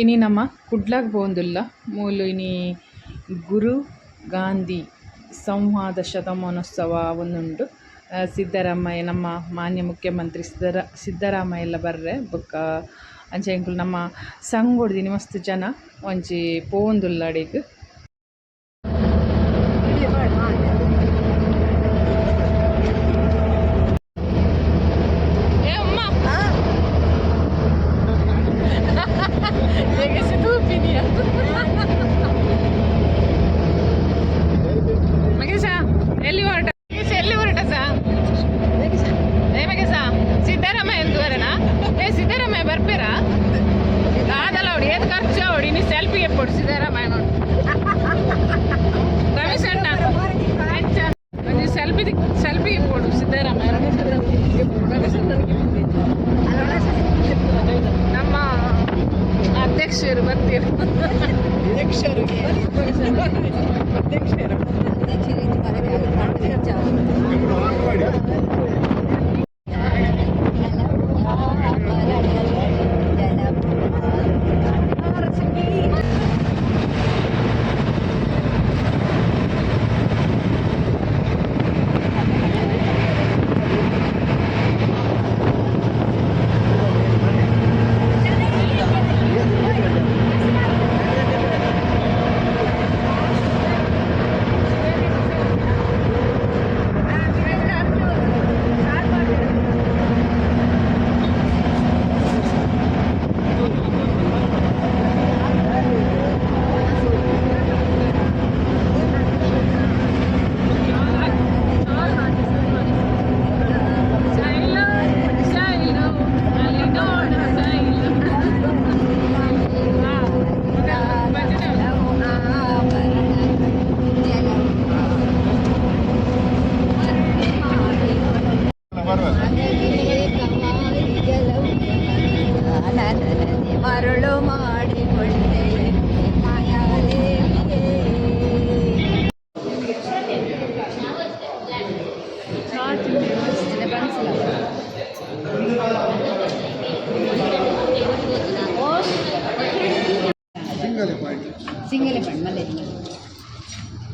ಇನಿ ನಮ್ಮ ಕುಡ್ಲಗ್ ಪೋವೊಂದುಲ್ಲ ಮೂಲು ಇನಿ ಗುರು ಗಾಂಧಿ ಸಂವಾದ ಶತಮಾನೋತ್ಸವ ಆವೊಂದುಂಡು ಸಿದ್ದರಾಮಯ್ಯ, ನಮ್ಮ ಮಾನ್ಯ ಮುಖ್ಯಮಂತ್ರಿ ಸಿದ್ದರ ಸಿದ್ದರಾಮಯ್ಯಲ ಬರ್ರೆ. ಬೊಕ್ಕ, ಅಂಚ ಎಂಕುಲು ನಮ್ಮ ಸಂಗೊಡ್ದಿನಿ ಮಸ್ತ್ ಜನ ಒಂಜಿ ಪೋವೊಂದುಲ್ಲ ಅಡಿಗ್. Niggas ಅಧ್ಯಕ್ಷರು ಬರ್ತೀರ ಶೈಲು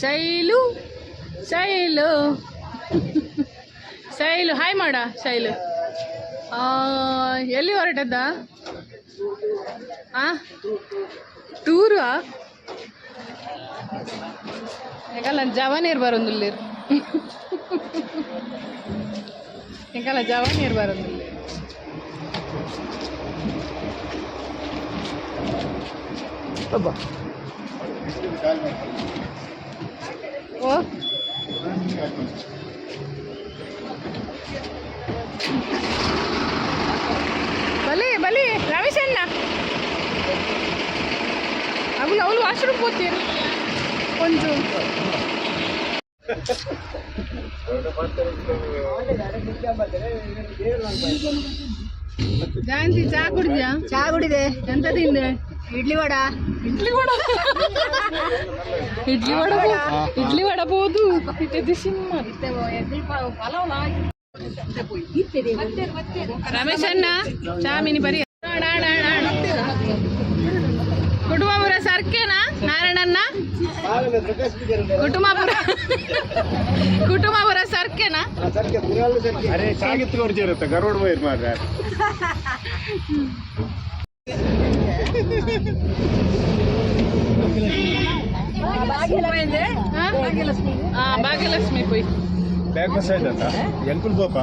ಶೈಲು ಶೈಲು. ಶೈಲು, ಹಾಯ್ ಮಾಡ, ಶೈಲು. ಎಲ್ಲಿ ಹೊರಟದ್ದ? ಆ? ಟೂರು? ಯಾಕಲ್ಲ ಜವಾನೀರ್ ಇಲ್ಲಿ ಯಾಕಲ್ಲ ಜವಾನೀರ್ ಬರೋದು ಅಬ್ಬಾ. ಓ ಬಲಿ ಬಲಿ ರಮೇಶ್ ಅಣ್ಣ ಅಗುಲು ಅವಳು ವಾಶ್ರೂಮ್ ಹೋಗ್ತೀರಿ ಕೊಂಚು ಜಯಂತಿ ಚಾ ಕುಡಿದ್ಯಾ ಚಾ ಕುಡಿದೆ ಎಂತ ತಿಂದೆ ಇಡ್ಲಿ ವಡ. ಇಡ್ಲಿ ವಡ. ಇಡ್ಲಿ ವಡ ಇಡ್ಲಿ ವಡ ಬೋದು. ರಮೇಶ್ ಅಣ್ಣ ಚಾಮಿನಿ ಬರಿ. ಕುಟುಂಬಪುರ ಸರ್ಕೆನಾ? ನಾರಾಯಣಣ್ಣ? ಕುಟುಂಬಪುರ ಕುಟುಂಬಪುರ ಸರ್ಕೆನಾ? ಸರ್ಕೆ ಪುರಾಳು ಸರ್ಕೆ ಅರೆ ಗರುಡ್ ಭಾಗ್ಯಲಕ್ಷ್ಮಿ ಪುಯ್. ಬ್ಯಾಗ್ ಸೈಡ್ ಅಂತ ಎಂಕುಲ್ ಗೋಪ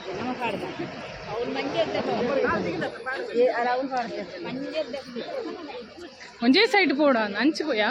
ಪಾಡ್ದು ಎರಡು ಮಂದಿ ಇದ್ದೆ ನಮ್ಮ ಪಾಡ್ದ ಅವ್ರು ಮಂಗೆ ಅಲ್ಲ ಅವ್ನು ಪಾಡ್ತಾರೆ ಮಂಗೆ ಒಂಜೇ ಸೈಡ್ ಪೋಡ ಅಂಚು ಪೋಯಾ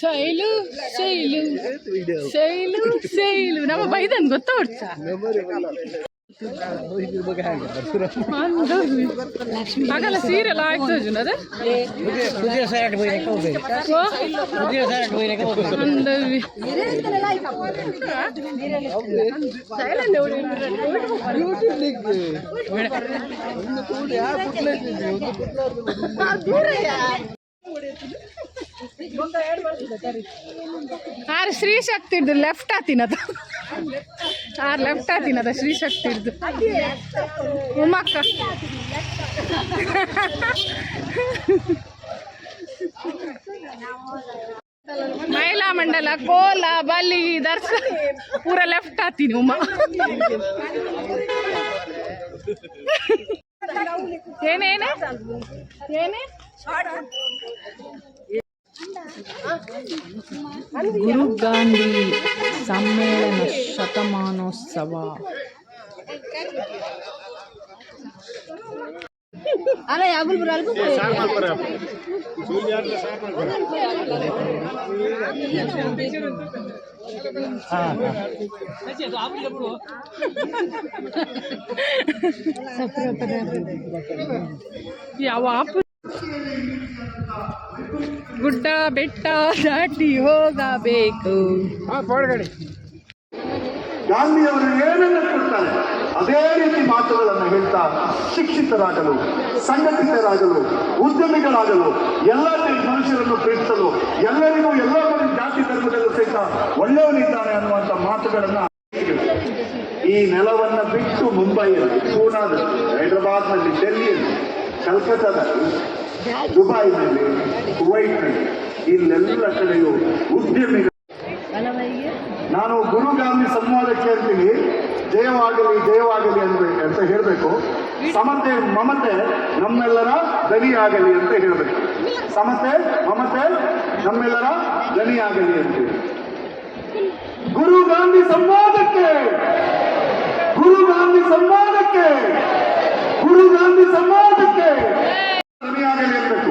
सैलु सैलु नै धन्ता ಆಗಲ್ಲ ಸೀರಿಯಲ್ ಆಯ್ತು ಅರ್ಜುನ್ ಅದ? ಆರು ಶ್ರೀ ಶಕ್ತಿರ್ದು ಲೆಫ್ಟ್ ಆತಿನದು. ಆರು ಲೆಫ್ಟ್ ಆತಿನದ, ಶ್ರೀ ಶಕ್ತಿರ್ದು ಉಮ್ಮಕ್ಕ ಮಹಿಳಾ ಮಂಡಲ, ಕೋಲ, ಬಲಿ, ದರ್ಶ, ಪೂರ ಲೆಫ್ಟ್ ಆತೀನಿ ಉಮ್ಮ ಏನೇನೇ ಏನೇ? ಗುರು ಗಾಂಧಿ ಸಮ್ಮೇಳನ ಶತಮಾನೋತ್ಸವ ಅಲ್ಲ ಯಾಬುಲ್ ಬರಲ್ಬು ಸಾರ್ ಗುಡ್ಡ ಬೆಟ್ಟ ದಾಟಿ ಹೋಗಬೇಕು. ಪೌಡ್ಗಡಿ ಗಾಂಧಿಯವರು ಏನನ್ನ ಕೊಡ್ತಾರೆ? ಅದೇ ರೀತಿ ಮಾತುಗಳನ್ನು ಹೇಳ್ತಾ ಶಿಕ್ಷಿತರಾಗಲು, ಸಂಘಟಿತರಾಗಲು, ಉದ್ಯಮಿಗಳಾಗಲು ಎಲ್ಲ ಮನುಷ್ಯರನ್ನು ಪ್ರೀತಿಸಲು, ಎಲ್ಲರಿಗೂ ಎಲ್ಲ ಜಾತಿ ಧರ್ಮದಲ್ಲೂ ಸಹಿತ ಒಳ್ಳೆಯವನಿದ್ದಾನೆ ಅನ್ನುವಂಥ ಮಾತುಗಳನ್ನು ಈ ನೆಲವನ್ನ ಬಿಟ್ಟು ಮುಂಬೈಯಲ್ಲಿ, ಪೂನಾದಲ್ಲಿ, ಹೈದರಾಬಾದ್ನಲ್ಲಿ, ಡೆಲ್ಲಿಯಲ್ಲಿ, ಕಲ್ಕತ್ತಾದಲ್ಲಿ ದುಬೈನಲ್ಲಿ ಕುವೈಟ್ನಲ್ಲಿ ಇಲ್ಲೆಲ್ಲ ಕಡೆಯೂ ಉದ್ಯಮಿಗಳು ನಾನು ಗುರುಗಾಮಿ ಸಂವಾದಕ್ಕೆ ಹೇಳ್ತೀನಿ ಜಯವಾಗಲಿ ಜಯವಾಗಲಿ ಅನ್ಬೇಕು ಅಂತ ಹೇಳಬೇಕು. ಸಮತೆ ಮಮತೆ ನಮ್ಮೆಲ್ಲರ ದನಿಯಾಗಲಿ ಅಂತ ಹೇಳಬೇಕು. ಸಮತೆ ಮಮತೆ ನಮ್ಮೆಲ್ಲರ ದನಿಯಾಗಲಿ ಅಂತ ಗುರು ಗಾಂಧಿ ಸಂವಾದಕ್ಕೆ ಗುರು ಗಾಂಧಿ ಸಂವಾದಕ್ಕೆ ಗುರು ಗಾಂಧಿ ಸಂವಾದಕ್ಕೆ ಅನ್ಬೇಕು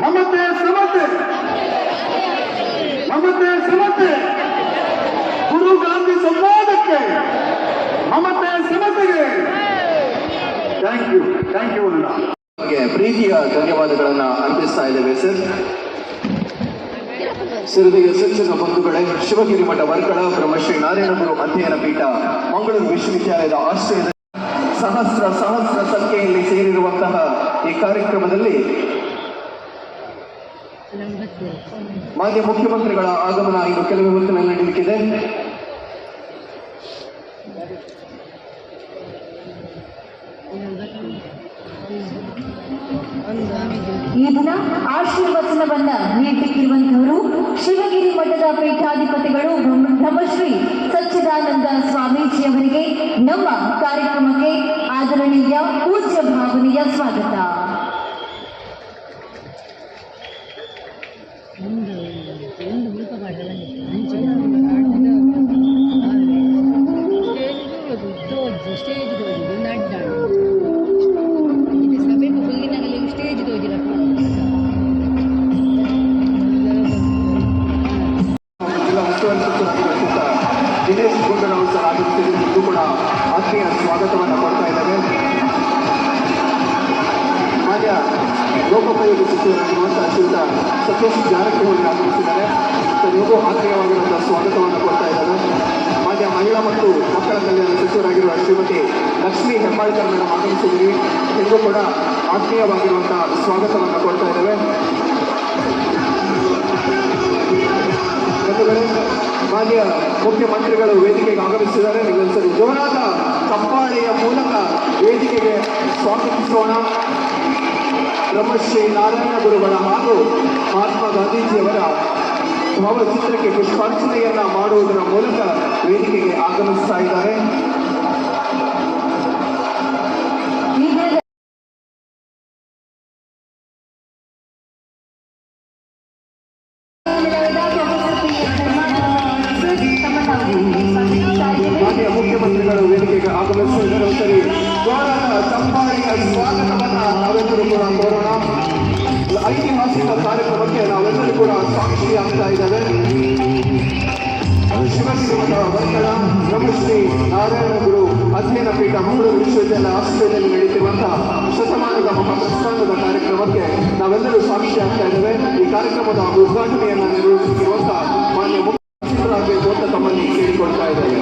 ಮಮತೆ ಸಮತೆ. ಮಮತೆ ಸಮತೆ. ಗುರು ಗಾಂಧಿ ಸಂವಾದಕ್ಕೆ ಮಮತೆ ಸಮತೆಗೆ. ಥ್ಯಾಂಕ್ ಯು ಥ್ಯಾಂಕ್ ಯು ಅಣ್ಣ. ಪ್ರೀತಿಯ ಧನ್ಯವಾದಗಳನ್ನ ಅರ್ಪಿಸ್ತಾ ಇದ್ದೇವೆ ಸರ್ ಸಿರಿದಿಗೆ ಶಿಕ್ಷಕ ಬಂಧುಗಳೇ, ಶಿವಗಿರಿ ಮಠ ವರ್ಕಳ ಬ್ರಹ್ಮಶ್ರೀ ನಾರಾಯಣಗುರು ಅಧ್ಯಯನ ಪೀಠ, ಮಂಗಳೂರು ವಿಶ್ವವಿದ್ಯಾಲಯದ ಆಶ್ರಯದ ಸಹಸ್ರ ಸಹಸ್ರ ಸಂಖ್ಯೆಯಲ್ಲಿ ಸೇರಿರುವಂತಹ ಈ ಕಾರ್ಯಕ್ರಮದಲ್ಲಿ ಮಾನ್ಯ ಮುಖ್ಯಮಂತ್ರಿಗಳ ಆಗಮನ ಇನ್ನು ಕೆಲವೇ ಹೊತ್ತಿನಲ್ಲಿ ನಡೆಯಲಿಕ್ಕಿದೆ. ಈ ದಿನ ಆಶೀರ್ವಚನವನ್ನ ನೀಡಲಿಕ್ಕಿರುವಂತವರು ಶಿವಗಿರಿ ಮಠದ ಪೀಠಾಧಿಪತಿಗಳು ಬ್ರಹ್ಮ- ಬ್ರಹ್ಮಶ್ರೀ ಸಚ್ಚಿದಾನಂದ ಸ್ವಾಮೀಜಿಯವರಿಗೆ ನಮ್ಮ ಕಾರ್ಯಕ್ರಮಕ್ಕೆ ಆದರಣೀಯ ಪೂಜ್ಯ ಭಾವನೆಯ ಸ್ವಾಗತ. ನಿಮಗೂ ಕೂಡ ಆತ್ಮೀಯವಾಗಿರುವಂತಹ ಸ್ವಾಗತವನ್ನು ಕೊಡ್ತಾ ಇದ್ದೇವೆ. ಮಾನ್ಯ ಮುಖ್ಯಮಂತ್ರಿಗಳು ವೇದಿಕೆಗೆ ಆಗಮಿಸಿದ್ದಾರೆ. ನೀವೊಂದ್ಸರಿ ಜೋರಾದ ಚಪ್ಪಾಳೆಯ ಮೂಲಕ ವೇದಿಕೆಗೆ ಸ್ವಾಗತಿಸೋಣ. ಬ್ರಹ್ಮಶ್ರೀ ನಾರಾಯಣ ಗುರುಗಳ ಹಾಗೂ ಮಹಾತ್ಮ ಗಾಂಧೀಜಿಯವರ ಭಾವಚಿತ್ರಕ್ಕೆ ಪುಷ್ಪಾರ್ಚನೆಯನ್ನ ಮಾಡುವುದರ ಮೂಲಕ ವೇದಿಕೆಗೆ ಆಗಮಿಸ್ತಾ ಅಧ್ಯಯನ ಪೀಠ ಮಂಗಳೂರು ವಿಶ್ವವಿದ್ಯಾಲಯ ಆಸ್ಪತ್ರೆಯಲ್ಲಿ ನಡೆಯುತ್ತಿರುವಂತಹ ಶತಮಾನದ ಮಹಾಪ್ರಸ್ಥಾನದ ಕಾರ್ಯಕ್ರಮಕ್ಕೆ ನಾವೆಲ್ಲರೂ ಸಾಕ್ಷಿಯಾಗ್ತಾ ಇದ್ದೇವೆ. ಈ ಕಾರ್ಯಕ್ರಮದ ಉದ್ಘಾಟನೆಯನ್ನು ನಿರ್ವಹಿಸುತ್ತಿರುವಂತಹ ಮಾನ್ಯ ಮುಖ್ಯಮಂತ್ರಿಗಳಾಗಬೇಕು ಅಂತ ತಮ್ಮಲ್ಲಿ ಕೇಳಿಕೊಳ್ತಾ ಇದ್ದೇವೆ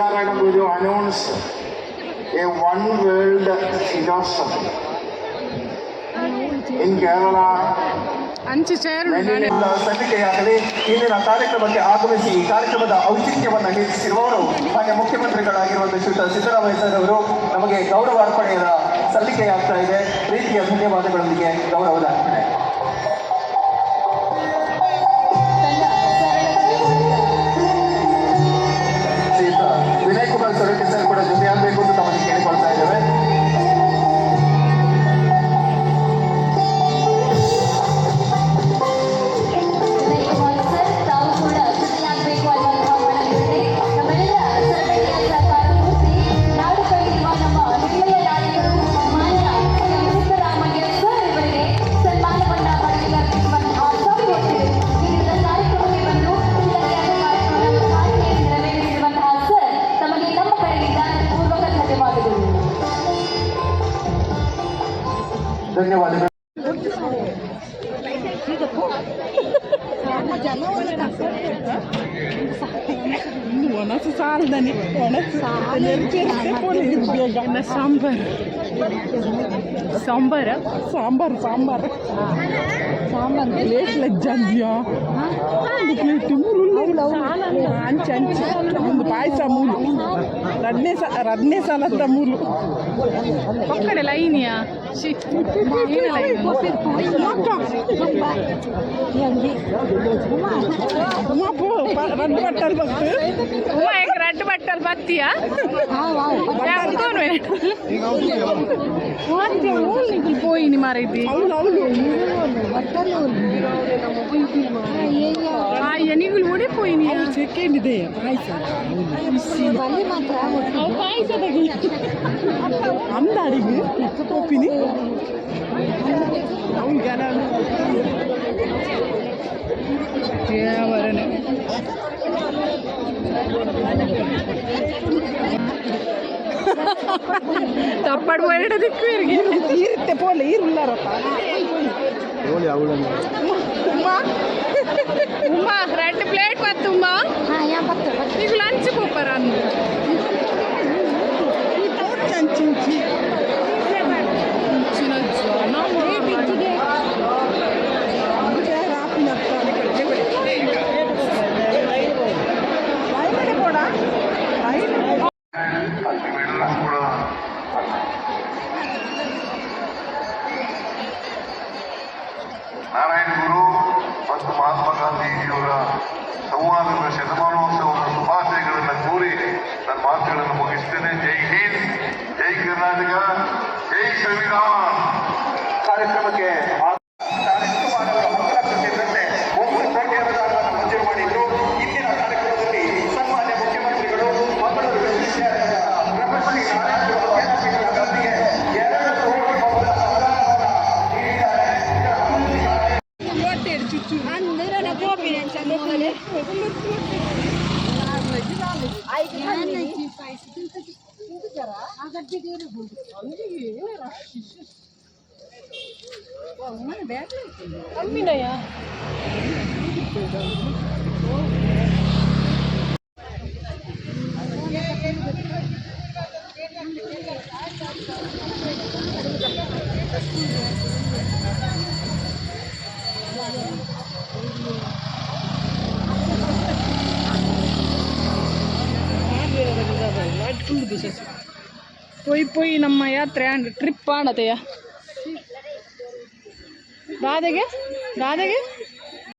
Siddhartha Guru announced a one world philosophy. In Kerala, ಅಂಚೆ ಚೇರು ಸಲ್ಲಿಕೆಯಾಗಲಿ ಇಂದಿನ ಕಾರ್ಯಕ್ರಮಕ್ಕೆ ಆಗಮಿಸಿ ಈ ಕಾರ್ಯಕ್ರಮದ ಔಚಿತ್ಯವನ್ನು ಹೆಚ್ಚಿಸಿರುವವರು ಮಾನ್ಯ ಮುಖ್ಯಮಂತ್ರಿಗಳಾಗಿರುವಂತಹ ಶ್ರೀಯುತ ಸಿದ್ದರಾಮಯ್ಯ ಸರ್ ಅವರು ನಮಗೆ ಗೌರವಾರ್ಪಣೆಯ ಸಲ್ಲಿಕೆಯಾಗ್ತಾ ಇದೆ. ಪ್ರೀತಿಯ ಧನ್ಯವಾದಗಳೊಂದಿಗೆ ಗೌರವದ ಅರ್ಪಣೆ. ಧನ್ಯವಾದಗಳು ಇನ್ನು ಒಣಸು ಸಾಲದನಿ ಒಣಸು ಬೇಗ ಸಾಂಬಾರು ಸಾಂಬಾರ ಸಾಂಬಾರು ಸಾಂಬಾರು ಸಾಂಬಾರು ಪ್ಲೇಟ್ ಲಜ್ಜಂದ್ಯಾ ಒಂದು ಪ್ಲೇಟ್ ಮೂರು ಸಾಲಲ್ಲ ಅಂಚೆ ಅಂಚೆ ಒಂದು ಪಾಯಸ ಮೂಲು ರಡ್ನೇ ಸ ರಡ್ನೇ ಸಾಲದ ಮೂಲು ಒಕ್ಕಡೆ ಲೈನಿಯಾ ಶಿ ರಡ್ಡು ಬಟ್ಟಲು ಬತ್ತು ఉమా ఎక్కడ రెడ్ బట్టలు బత్తియా పోయింది మరి ఇది అవును అవును ఆ ಚೆಕ್ಕಿದೆ ಪಾಯಸ ಅಂದ ಅಡಿಗೆ ಒಪ್ಪಿನಿ ಅವರನೆ தப்பாடு போயிடுறதுக்கு இருக்க இருத்த போல இருளாரப்பா ಉಮ್ಮಾ ರೆಡ್ ಪ್ಲೇಟ್ ಬತ್ತುಮ್ಮಾ ಹಾಂ ಯಾ ಬತ್ತ ಈಗ ಲಂಚ್ ಕೂಪರ ಅಂದ ಪೊಯ್ ಪೊಯ್ ನಮ್ಮ ಯಾ ಟ್ರ್ಯಾಂಡ್ ಟ್ರಿಪ್ ಮಾಡತೆಯ ಬಾಧೆಗೆ राधे के?